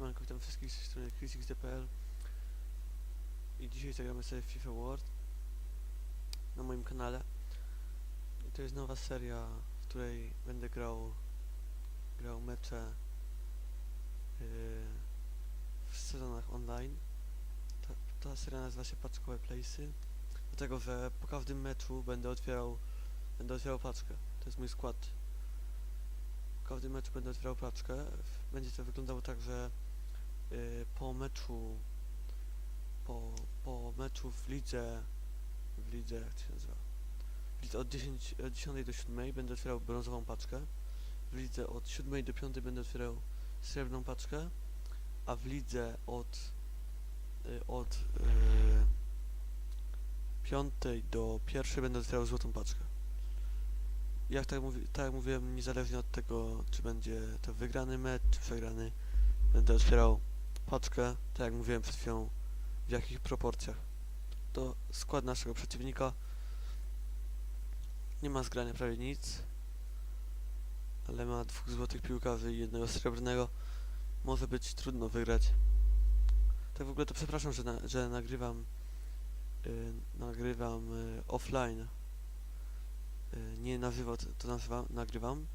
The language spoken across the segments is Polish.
Siemanko, witam wszystkich z strony chrisx.pl i dzisiaj zagramy sobie FIFA World na moim kanale. I to jest nowa seria, w której będę grał grał mecze yy, w sezonach online. Ta, ta seria nazywa się Paczkowe Playsy, dlatego że po każdym meczu będę otwierał będę otwierał paczkę. To jest mój skład każdym meczu będę otwierał paczkę. Będzie to wyglądało tak, że po meczu po, po meczu w lidze w lidze, jak to się nazywa? Lidze od 10, od 10 do 7 będę otwierał brązową paczkę. W lidze od 7 do 5 będę otwierał srebrną paczkę, a w lidze od y, od y, 5 do 1 będę otwierał złotą paczkę jak tak, mówi, tak jak mówiłem, niezależnie od tego, czy będzie to wygrany mecz, czy przegrany, będę otwierał paczkę, tak jak mówiłem przed chwilą, w jakich proporcjach. To skład naszego przeciwnika. Nie ma zgrania prawie nic, ale ma dwóch złotych piłkarzy i jednego srebrnego. Może być trudno wygrać. Tak w ogóle to przepraszam, że, na, że nagrywam yy, nagrywam yy, offline y, nie na to, nagrywam,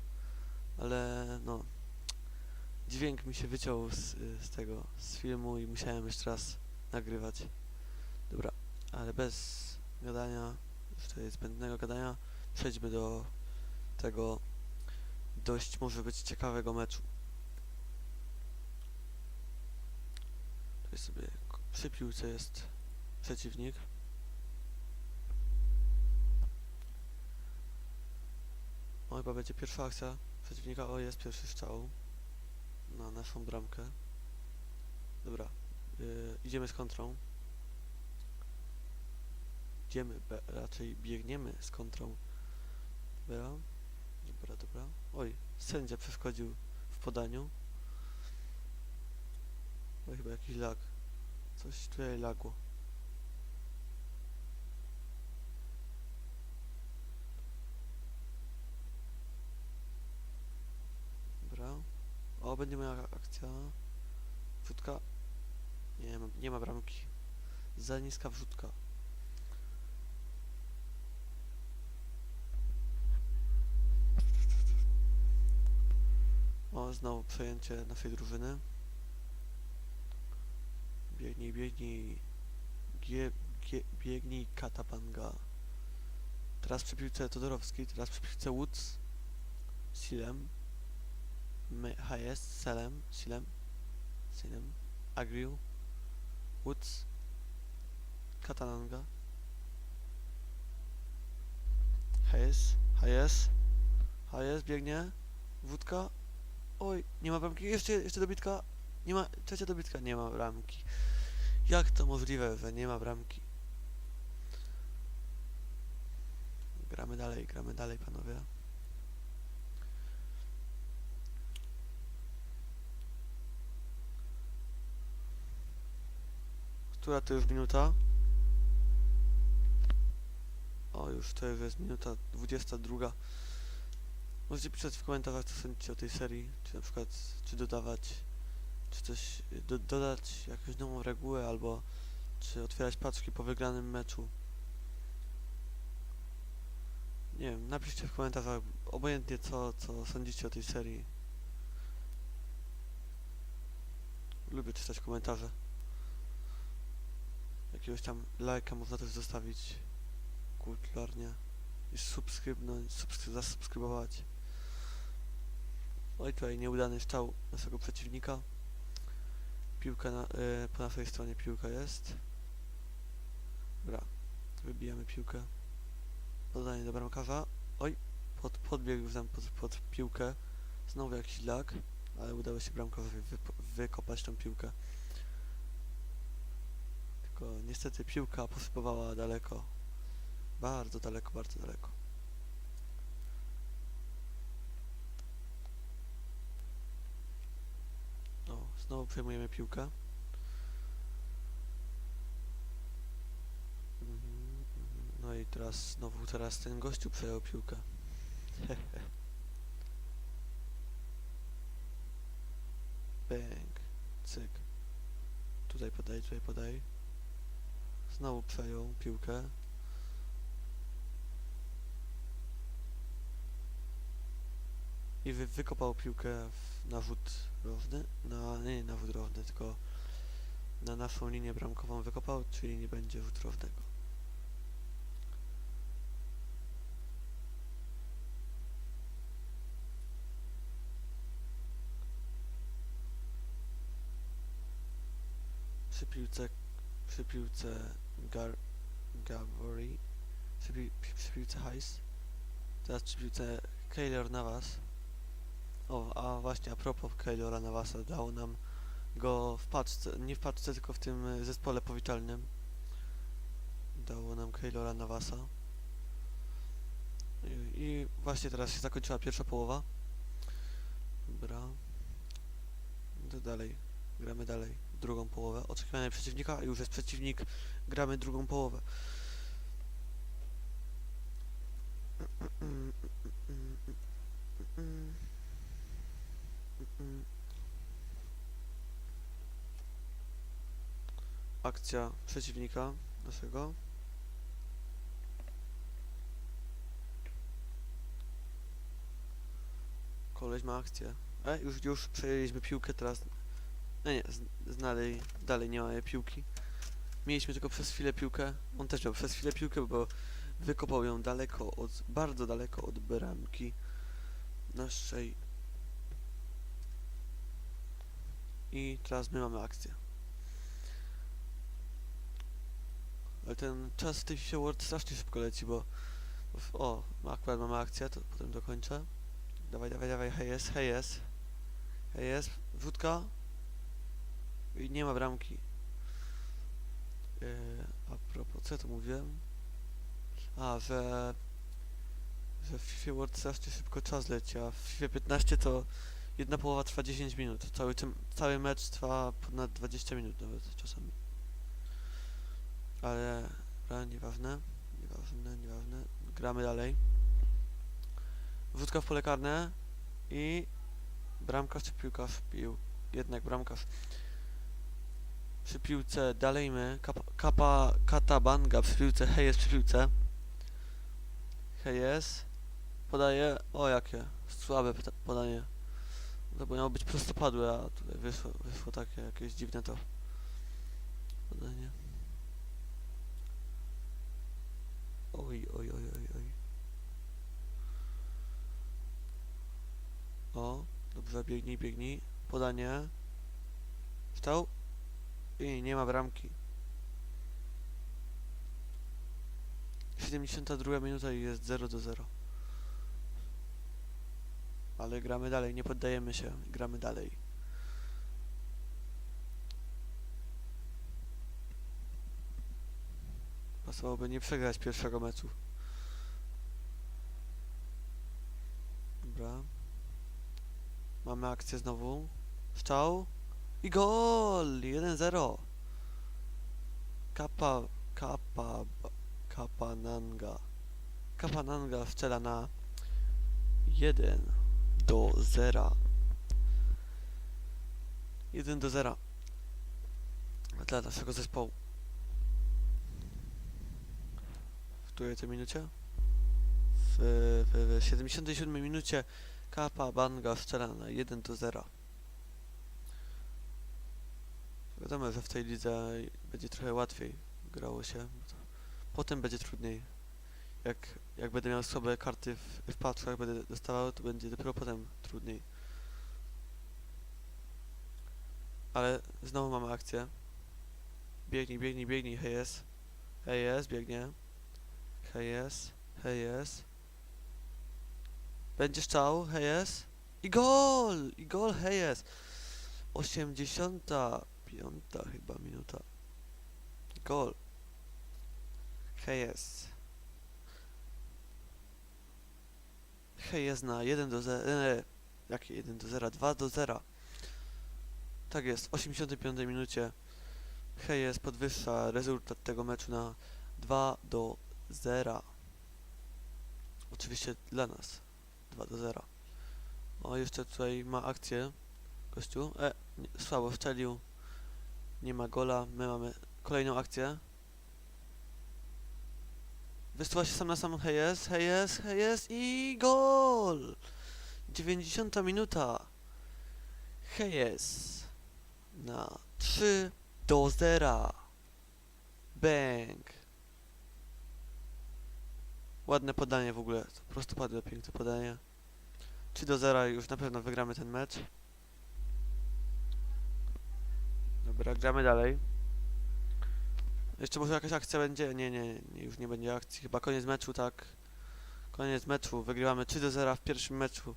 ale no dźwięk mi się wyciął z, z tego, z filmu i musiałem jeszcze raz nagrywać. Dobra, ale bez gadania, już tutaj zbędnego gadania, przejdźmy do tego dość może być ciekawego meczu. Tutaj sobie przy piłce jest przeciwnik. O, chyba będzie pierwsza akcja przeciwnika. O, jest pierwszy strzał na naszą bramkę. Dobra, yy, idziemy z kontrą. Idziemy, raczej biegniemy z kontrą. Dobra, dobra, dobra. Oj, sędzia przeszkodził w podaniu. Oj, chyba jakiś lag. Coś tutaj lagło. Dobra. O, będzie moja akcja. Wrzutka. Nie ma, nie ma bramki. Za niska wrzutka. O, znowu przejęcie naszej drużyny. Biegnij, biegnij. Gie, gie, biegnij Katapanga. Teraz przy piłce Todorowski, teraz przy piłce Woods. Silem. HS, Selem, Silem, Silem, Agriu, Woods, Katananga, HS, HS, HS biegnie, wódka, oj, nie ma bramki, jeszcze, jeszcze dobitka, nie ma, trzecia dobitka, nie ma bramki. Jak to możliwe, że nie ma bramki? Gramy dalej, gramy dalej, panowie. Która to już minuta? O, już to już jest minuta 22. Możecie pisać w komentarzach, co sądzicie o tej serii, czy na przykład, czy dodawać, czy coś, do, dodać jakąś nową regułę, albo czy otwierać paczki po wygranym meczu. Nie wiem, napiszcie w komentarzach, obojętnie co, co sądzicie o tej serii. Lubię czytać komentarze jakiegoś tam lajka można też zostawić kulturalnie i subskrybnąć, subskry zasubskrybować. Oj, tutaj nieudany strzał naszego przeciwnika. Piłka na, y, po naszej stronie piłka jest. Dobra, wybijamy piłkę. Podanie do bramkarza. Oj, pod, podbiegł tam pod, pod piłkę. Znowu jakiś lag, ale udało się bramkarzowi wypo- wykopać tą piłkę. Tylko niestety piłka posypowała daleko. Bardzo daleko, bardzo daleko. O, znowu przejmujemy piłkę. Mhm, mhm. No i teraz znowu teraz ten gościu przejął piłkę. Bang. cyk. Tutaj podaj, tutaj podaj. Znowu przejął piłkę. I wy, wykopał piłkę w nawód rożny. Na, nie nawód rożny, tylko na naszą linię bramkową wykopał, czyli nie będzie rzut rożnego. Przy piłce, przy piłce Gar, Gabori, przy, pi, przy, przy piłce teraz przy piłce Keylor Navas. O, a właśnie a propos Keylora Navasa, dało nam go w paczce, nie w paczce, tylko w tym zespole powitalnym. Dało nam Keylora Navasa. I, I właśnie teraz się zakończyła pierwsza połowa. Dobra. To dalej. Gramy dalej. Drugą połowę. Oczekiwanie przeciwnika. Już jest przeciwnik. Gramy drugą połowę. Akcja przeciwnika naszego. Koleś ma akcję. E, już, już przejęliśmy piłkę, teraz... No nie, z, dalej, nie mamy piłki. Mieliśmy tylko przez chwilę piłkę. On też miał przez chwilę piłkę, bo wykopał ją daleko od, bardzo daleko od bramki naszej. I teraz my mamy akcję. Ale ten czas w tej FIFA World strasznie szybko leci, bo... O, akurat mamy akcję, to potem dokończę. Dawaj, dawaj, dawaj, hej jest, hej jest. Hej jest, wrzutka. I nie ma bramki. Yy, a propos, co ja tu mówiłem? A, że... Że w FIFA World strasznie szybko czas leci, a w FIFA 15 to jedna połowa trwa 10 minut. Cały, cały mecz trwa ponad 20 minut nawet czasami. Ale, ale nieważne, nieważne, nieważne. Gramy dalej. Wrzutka w pole karne i bramkarz czy piłkarz pił. Jednak bramkarz. Przy piłce dalej my. Kapa, Katabanga przy piłce. Hayes przy piłce. Hayes. Podaje. O jakie. Słabe podanie. To miało być prostopadłe, a tutaj wyszło, wyszło takie jakieś dziwne to podanie. Oj, oj, oj, oj, oj. O, dobrze, biegnij, biegnij. Podanie. Stał. I nie ma bramki. 72 minuta i jest 0 do 0. Ale gramy dalej, nie poddajemy się, gramy dalej. Pasowałoby nie przegrać pierwszego meczu. Dobra. Mamy akcję znowu. Strzał. I gol! 1-0. Kapa, kapa, kapananga. Kapananga strzela na 1 do 0. 1 do 0. Dla naszego zespołu. W której to minucie? W, w, w 77 minucie Kapa Banga strzela na 1 do 0. Wiadomo, że w tej lidze będzie trochę łatwiej grało się. Potem będzie trudniej. Jak, jak będę miał słabe karty w, w paczkach, będę dostawał, to będzie dopiero potem trudniej. Ale znowu mamy akcję. Biegnij, biegnij, biegnij, hej jest. Hej jest, biegnie. Hej jest, hej jest. Będzie strzał, hej jest. I gol! I gol, hej jest. 85 chyba minuta. Gol. Hej jest. Hej jest na 1 do 0. Nie, jakie 1 do 0? 2 do 0. Tak jest, w 85 minucie. Hej jest podwyższa rezultat tego meczu na 2 do 0. Oczywiście dla nas. 2 do 0. O, jeszcze tutaj ma akcję gościu. E, nie, słabo strzelił. Nie ma gola. My mamy kolejną akcję. Wystuła się sam na sam Hayes, Hayes, Hayes i gol! 90 minuta. Hayes na 3 do 0. Bang. Ładne podanie w ogóle. To prostopadłe, piękne podanie. 3 do 0 już na pewno wygramy ten mecz. Dobra, gramy dalej. Jeszcze może jakaś akcja będzie? Nie, nie, już nie będzie akcji. Chyba koniec meczu, tak. Koniec meczu. Wygrywamy 3 do 0 w pierwszym meczu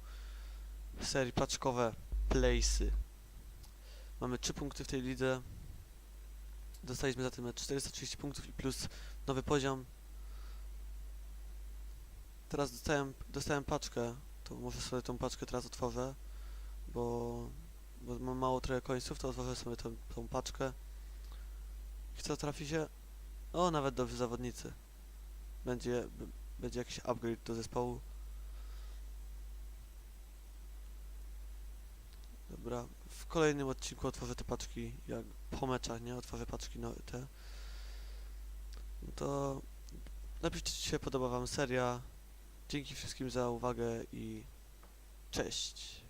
serii paczkowe playsy. Mamy 3 punkty w tej lidze. Dostaliśmy za ten mecz 430 punktów i plus nowy poziom. Teraz dostałem, dostałem paczkę. To może sobie tą paczkę teraz otworzę. Bo, bo mam mało trochę końców, to otworzę sobie tą, tą paczkę. I co trafi się? O, nawet dobrzy zawodnicy. Będzie, będzie jakiś upgrade do zespołu. Dobra, w kolejnym odcinku otworzę te paczki, jak po meczach, nie? Otworzę paczki no, te. No to napiszcie, czy się podoba wam seria. Dzięki wszystkim za uwagę i cześć.